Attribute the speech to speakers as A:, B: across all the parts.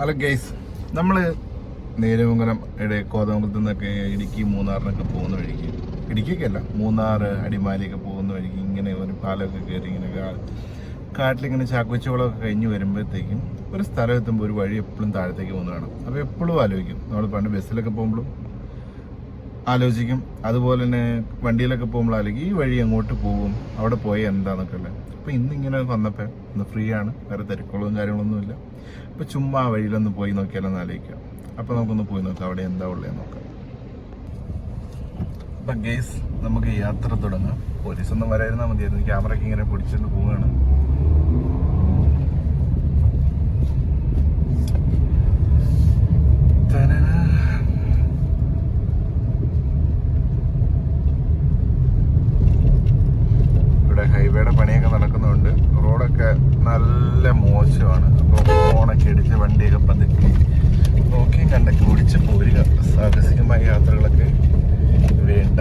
A: Hello guys നമ്മൾ നേരമംഗലം കോതമംഗലത്തു നിന്നൊക്കെ ഇടുക്കി മൂന്നാറിനൊക്കെ പോകുന്ന വഴിക്ക്. ഇടുക്കിയൊക്കെയല്ല മൂന്നാർ അടിമാലിയൊക്കെ പോകുന്ന വഴിക്ക് ഇങ്ങനെ ഒരു പാലമൊക്കെ കയറി ഇങ്ങനെ കാട്ടിലിങ്ങനെ ചാക്കുവച്ചോളമൊക്കെ കഴിഞ്ഞ് വരുമ്പോഴത്തേക്കും ഒരു സ്ഥലം എത്തുമ്പോൾ ഒരു വഴി എപ്പോഴും താഴത്തേക്ക് പോകുന്നതാണ്. അപ്പോൾ എപ്പോഴും ആലോചിക്കും നമ്മൾ പണ്ട് ബസ്സിലൊക്കെ പോകുമ്പോഴും ആലോചിക്കും. അതുപോലെ തന്നെ വണ്ടിയിലൊക്കെ പോകുമ്പോൾ ആലോചിക്കും ഈ വഴി എങ്ങോട്ട് പോകും? അവിടെ പോയി എന്താന്നൊക്കെ ഉള്ളത് അപ്പോൾ ഇന്ന് ഇങ്ങനെ വന്നപ്പോൾ ഇന്ന് ഫ്രീ ആണ്. വേറെ തിരക്കുകളും കാര്യങ്ങളൊന്നുമില്ല അപ്പോൾ ചുമ്മാ ആ വഴിയിലൊന്ന് പോയി നോക്കിയാലൊന്ന് ആലോചിക്കാം. അപ്പോൾ നമുക്കൊന്ന് പോയി നോക്കാം. അവിടെ എന്താ ഉള്ളതെന്ന് നോക്കാം. അപ്പം ഗേസ് നമുക്ക് യാത്ര തുടങ്ങാം. പോലീസൊന്നും വരായിരുന്നാൽ മതിയായിരുന്നു. ക്യാമറയ്ക്ക് ഇങ്ങനെ പിടിച്ചുകൊണ്ട് പോവുകയാണ്. തനനാ. ഇവിടെ ഹൈവേയുടെ പണിയൊക്കെ നടക്കുന്നുണ്ട്. റോഡൊക്കെ നല്ല മോശമാണ്. അപ്പോൾ ഫോണൊക്കെ അടിച്ച് വണ്ടിയൊക്കെ പതുക്കി നോക്കി കണ്ടൊക്കെ ഓടിച്ച് പോരുക. സാഹസികമായ യാത്രകളൊക്കെ വേണ്ട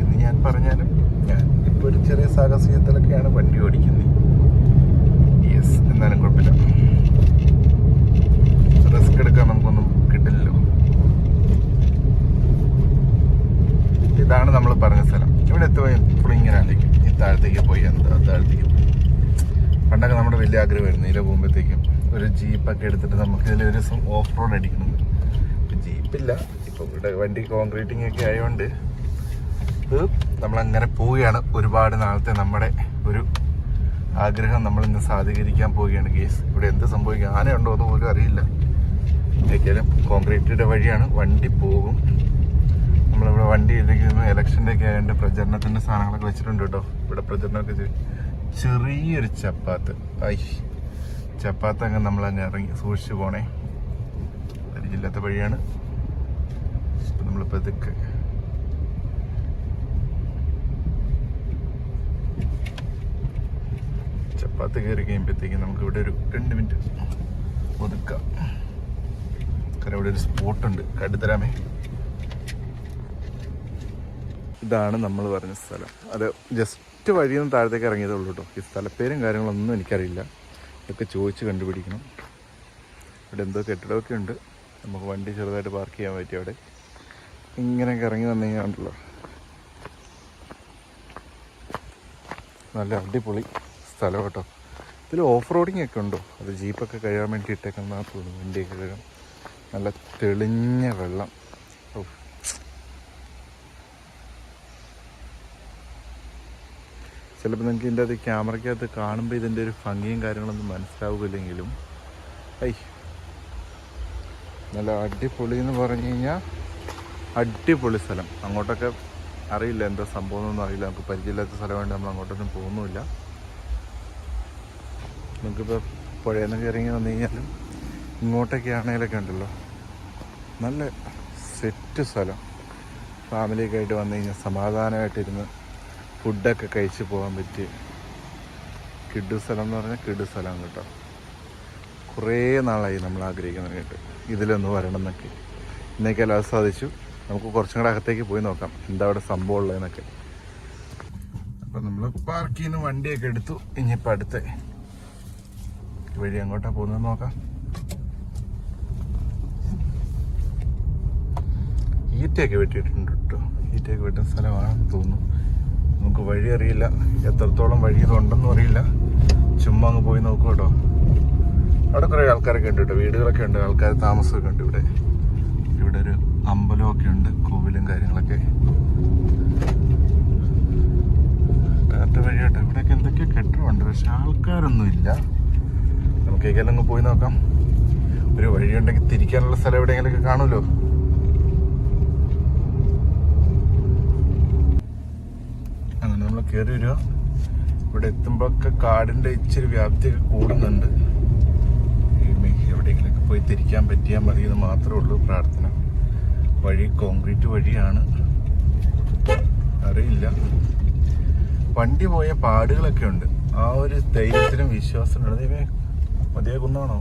A: എന്ന് ഞാൻ പറഞ്ഞാലും ഞാൻ ഇപ്പോൾ ഒരു ചെറിയ സാഹസികത്തിലൊക്കെയാണ് വണ്ടി ഓടിക്കുന്നത് യെസ് എന്നാലും കുഴപ്പമില്ല റിസ്ക് എടുക്കാൻ നമുക്കൊന്നും കിട്ടില്ലല്ലോ ഇതാണ് നമ്മൾ പറഞ്ഞ സ്ഥലം ഇവിടെ എത്തുമ്പോൾ എപ്പോഴും ഇങ്ങനെ ആലോചിക്കും ഈ താഴത്തേക്ക് പോയി എന്താ താഴത്തേക്ക് പോയി നമ്മുടെ വലിയ ആഗ്രഹമായിരുന്നു. ഇതിലെ പോകുമ്പോഴത്തേക്കും ഒരു ജീപ്പൊക്കെ എടുത്തിട്ട് നമുക്ക് ഇതിൽ ഒരു ദിവസം ഓഫ് റോഡ് അടിക്കണം. ജീപ്പില്ല ഇപ്പം ഇവിടെ വണ്ടി കോൺക്രീറ്റിംഗ് ഒക്കെ ആയതുകൊണ്ട് നമ്മളങ്ങനെ പോവുകയാണ്. ഒരുപാട് നാളത്തെ നമ്മുടെ ഒരു ആഗ്രഹം നമ്മൾ ഇന്ന് സാധീകരിക്കാൻ പോവുകയാണ് കേസ് ഇവിടെ എന്ത് സംഭവിക്കും? ആനയുണ്ടോ എന്ന് പോലും അറിയില്ല. എന്തൊക്കെയാലും കോൺക്രീറ്റിന്റെ വഴിയാണ് വണ്ടി പോകും. നമ്മളിവിടെ വണ്ടി ഇല്ലെങ്കിൽ ഇലക്ഷന്റെ ഒക്കെ ആയതുകൊണ്ട് പ്രചരണത്തിന്റെ സാധനങ്ങളൊക്കെ വെച്ചിട്ടുണ്ട് കേട്ടോ. ഇവിടെ പ്രചരണമൊക്കെ ചെയ്ത്. ചെറിയൊരു ചപ്പാത്ത്. ഐ ചപ്പാത്ത് അങ്ങ് നമ്മൾ തന്നെ ഇറങ്ങി സൂക്ഷിച്ചു പോണേ. പരിചയമില്ലാത്ത വഴിയാണ്. ഇപ്പം നമ്മളിപ്പോൾ ഇതൊക്കെ ചപ്പാത്തി കയറി കഴിയുമ്പോഴത്തേക്കും നമുക്ക് ഇവിടെ ഒരു രണ്ട് മിനിറ്റ് ഒതുക്കാം. കാരണം ഇവിടെ ഒരു സ്പോട്ടുണ്ട് കടുത്തരാമേ ഇതാണ് നമ്മൾ പറഞ്ഞ സ്ഥലം. അത് ജസ്റ്റ് വഴിയിൽ നിന്ന് താഴത്തേക്ക് ഇറങ്ങിയതേ ഉള്ളൂ കേട്ടോ. ഈ സ്ഥലപ്പേരും കാര്യങ്ങളൊന്നും എനിക്കറിയില്ല. ഇതൊക്കെ ചോദിച്ച് കണ്ടുപിടിക്കണം. ഇവിടെ എന്തോ കെട്ടിടമൊക്കെ ഉണ്ട്. നമുക്ക് വണ്ടി ചെറുതായിട്ട് പാർക്ക് ചെയ്യാൻ പറ്റി അവിടെ. ഇങ്ങനെയൊക്കെ ഇറങ്ങി വന്നു കഴിഞ്ഞാണ്ടല്ലോ നല്ല അടിപൊളി സ്ഥലം കേട്ടോ. ഇതിൽ ഓഫ് റോഡിങ് ഒക്കെ ഉണ്ടോ? അത് ജീപ്പൊക്കെ കഴുകാൻ വേണ്ടി ഇട്ടേക്കുന്ന തോന്നുന്നു. വണ്ടിയൊക്കെ കഴുകാൻ. നല്ല തെളിഞ്ഞ വെള്ളം. ചിലപ്പോൾ നിങ്ങൾക്ക് ഇതിന്റെ അത് ക്യാമറയ്ക്കകത്ത് കാണുമ്പോൾ ഇതിന്റെ ഒരു ഭംഗിയും കാര്യങ്ങളൊന്നും മനസ്സിലാവില്ലെങ്കിലും. ഐ. നല്ല അടിപൊളി എന്ന് പറഞ്ഞു കഴിഞ്ഞാൽ അടിപൊളി സ്ഥലം. അങ്ങോട്ടൊക്കെ അറിയില്ല എന്താ സംഭവം എന്നൊന്നും അറിയില്ല. നമുക്ക് പരിചയമില്ലാത്ത സ്ഥലമായിട്ട് നമ്മൾ അങ്ങോട്ടൊന്നും പോകുന്നുമില്ല. നമുക്കിപ്പോൾ പുഴയിൽ നിന്ന് ഇറങ്ങി വന്നു കഴിഞ്ഞാലും ഇങ്ങോട്ടൊക്കെ ആണെങ്കിലൊക്കെ ഉണ്ടല്ലോ. നല്ല സെറ്റ് സ്ഥലം. ഫാമിലിയൊക്കെ ആയിട്ട് വന്നു കഴിഞ്ഞാൽ സമാധാനമായിട്ടിരുന്ന് ഫുഡൊക്കെ കഴിച്ച് പോകാൻ പറ്റിയ കിഡു സ്ഥലം എന്ന് പറഞ്ഞാൽ കിഡു സ്ഥലം കേട്ടോ. കുറേ നാളായി നമ്മൾ ആഗ്രഹിക്കുന്ന കേട്ട് ഇതിലൊന്ന് വരണം എന്നൊക്കെ. ഇന്നേക്കെല്ലാം അത് സാധിച്ചു. നമുക്ക് കുറച്ചും കൂടെ അകത്തേക്ക് പോയി നോക്കാം. എന്താ അവിടെ സംഭവം ഉള്ളതെന്നൊക്കെ. അപ്പം നമ്മൾ പാർക്കിൽ നിന്ന് വണ്ടിയൊക്കെ എടുത്തു. ഇനിയിപ്പോൾ അടുത്ത് വഴി അങ്ങോട്ടാ പോകുന്നത് നോക്കാം. ഈറ്റയൊക്കെ വെട്ടിയിട്ടുണ്ട് കേട്ടോ. ഈറ്റയൊക്കെ വെട്ടുന്ന സ്ഥലമാണെന്ന് തോന്നുന്നു. നമുക്ക് വഴി അറിയില്ല. എത്രത്തോളം വഴി ഇതുണ്ടെന്നും അറിയില്ല. ചുമ്മാ അങ്ങ് പോയി നോക്കൂ കേട്ടോ. അവിടെ കുറേ ആൾക്കാരൊക്കെ ഉണ്ട് കേട്ടോ. വീടുകളൊക്കെ ഉണ്ട്. ആൾക്കാർ താമസമൊക്കെ ഉണ്ട് ഇവിടെ. ഇവിടെ ഒരു അമ്പലമൊക്കെ ഉണ്ട്. കോവിലും കാര്യങ്ങളൊക്കെ. കാറ്റ് വഴി കേട്ടോ. ഇവിടെയൊക്കെ എന്തൊക്കെയോ കെട്ടിടമുണ്ട്. പക്ഷെ ആൾക്കാരൊന്നും ഇല്ല. നമുക്ക് ഏതെങ്കിലും അങ്ങ് പോയി നോക്കാം. ഒരു വഴിയുണ്ടെങ്കിൽ തിരിക്കാനുള്ള സ്ഥലം എവിടെയെങ്കിലുമൊക്കെ കാണുമല്ലോ അങ്ങനെ നമ്മൾ കയറി വരിക ഇവിടെ എത്തുമ്പോഴൊക്കെ കാടിന്റെ ഇച്ചിരി വ്യാപ്തിയൊക്കെ കൂടുന്നുണ്ട്. എവിടെയെങ്കിലൊക്കെ പോയി തിരിക്കാൻ പറ്റിയാൽ മതി എന്ന് മാത്രമേ ഉള്ളൂ പ്രാർത്ഥന. വഴി കോൺക്രീറ്റ് വഴിയാണ്. അറിയില്ല. വണ്ടി പോയ പാടുകളൊക്കെ ഉണ്ട്. ആ ഒരു ധൈര്യത്തിനും വിശ്വാസത്തിനും ദൈവേ മതിയായ കുന്നാണോ?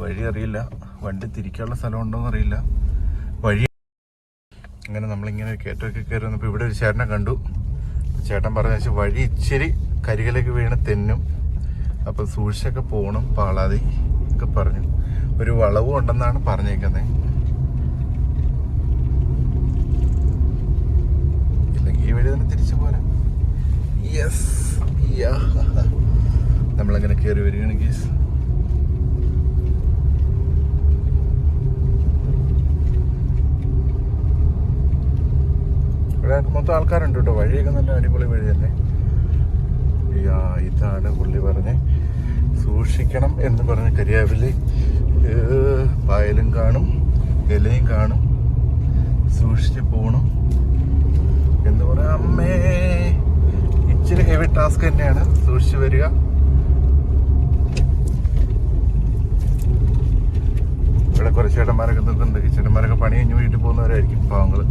A: വഴി അറിയില്ല. വണ്ടി തിരിക്കാനുള്ള സ്ഥലം ഉണ്ടോന്ന് അറിയില്ല. വഴി അങ്ങനെ നമ്മളിങ്ങനെ കയറ്റമൊക്കെ കയറി വന്നപ്പോൾ ഇവിടെ ഒരു ചേട്ടനെ കണ്ടു. ചേട്ടൻ പറഞ്ഞ വെച്ചാൽ വഴി ഇച്ചിരി കരികിലേക്ക് വീണ് തെന്നും. അപ്പൊ സൂക്ഷിച്ചൊക്കെ പോണം പാളാതി ഒക്കെ പറഞ്ഞു. ഒരു വളവും ഉണ്ടെന്നാണ് പറഞ്ഞേക്കുന്നത് ഈ വഴി തന്നെ തിരിച്ചു പോരാ. നമ്മളങ്ങനെ കയറി വരികയാണ് ഗീസ് ഇവിടെ മൊത്തം ആൾക്കാരുണ്ട് കേട്ടോ. വഴിയൊക്കെ നല്ല അടിപൊളി വഴി തന്നെ. യാ, ഇതാണ് പുള്ളി പറഞ്ഞ് സൂക്ഷിക്കണം എന്ന് പറഞ്ഞ് കരിയാവിൽ പായലും കാണും ഇലയും കാണും സൂക്ഷിച്ച് പോകണം എന്ന് പറയാം അമ്മേ ഇച്ചിരി ഹെവി ടാസ്ക് തന്നെയാണ്. സൂക്ഷിച്ച് വരിക. ഇവിടെ കുറച്ച് ചേട്ടന്മാരൊക്കെ ഈ ചേട്ടന്മാരൊക്കെ പണി കഴിഞ്ഞ് വീട്ടിൽ പോകുന്നവരായിരിക്കും പാവങ്ങൾ.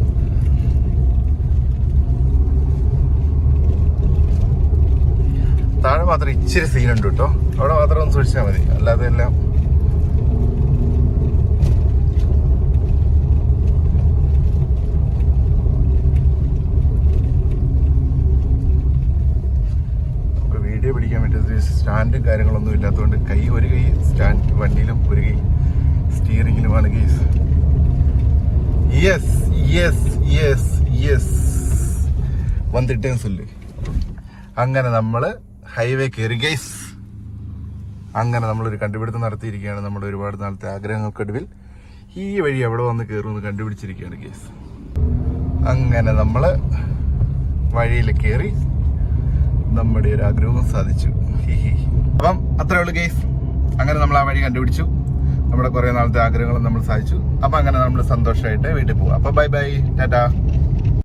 A: താഴെ മാത്രം ഇച്ചിരി സീനുണ്ട് കേട്ടോ അവിടെ മാത്രം ഒന്ന് സൂക്ഷിച്ചാൽ മതി. അല്ലാതെ എല്ലാം വീഡിയോ സ്റ്റാൻഡും കാര്യങ്ങളൊന്നും ഇല്ലാത്തതുകൊണ്ട് കൈ ഒരു കൈ സ്റ്റാൻഡ് വണ്ടിയിലും ഒരു കൈ സ്റ്റിയറിങ്ങിലുമാണ് case yes yes yes yes വന്നിട്ടേ സൊല്ല് അങ്ങനെ നമ്മൾ ഹൈവേ കയറി ഗൈസ് അങ്ങനെ നമ്മളൊരു കണ്ടുപിടുത്തം നടത്തിയിരിക്കുകയാണ്. നമ്മുടെ ഒരുപാട് നാളത്തെ ആഗ്രഹങ്ങൾക്കൊടുവിൽ ഈ വഴി എവിടെ വന്ന് കയറുമെന്ന് കണ്ടുപിടിച്ചിരിക്കുകയാണ് ഗൈസ് അങ്ങനെ നമ്മൾ വഴിയിൽ കയറി നമ്മുടെ ഒരു ആഗ്രഹവും സാധിച്ചു. അപ്പം അത്രേ ഉള്ളൂ ഗൈസ് അങ്ങനെ നമ്മൾ ആ വഴി കണ്ടുപിടിച്ചു. നമ്മുടെ കുറേ നാളത്തെ ആഗ്രഹങ്ങളും നമ്മൾ സാധിച്ചു. അപ്പം അങ്ങനെ നമ്മൾ സന്തോഷമായിട്ട് വീട്ടിൽ പോകും അപ്പം ബൈ ബൈ ടാറ്റാ.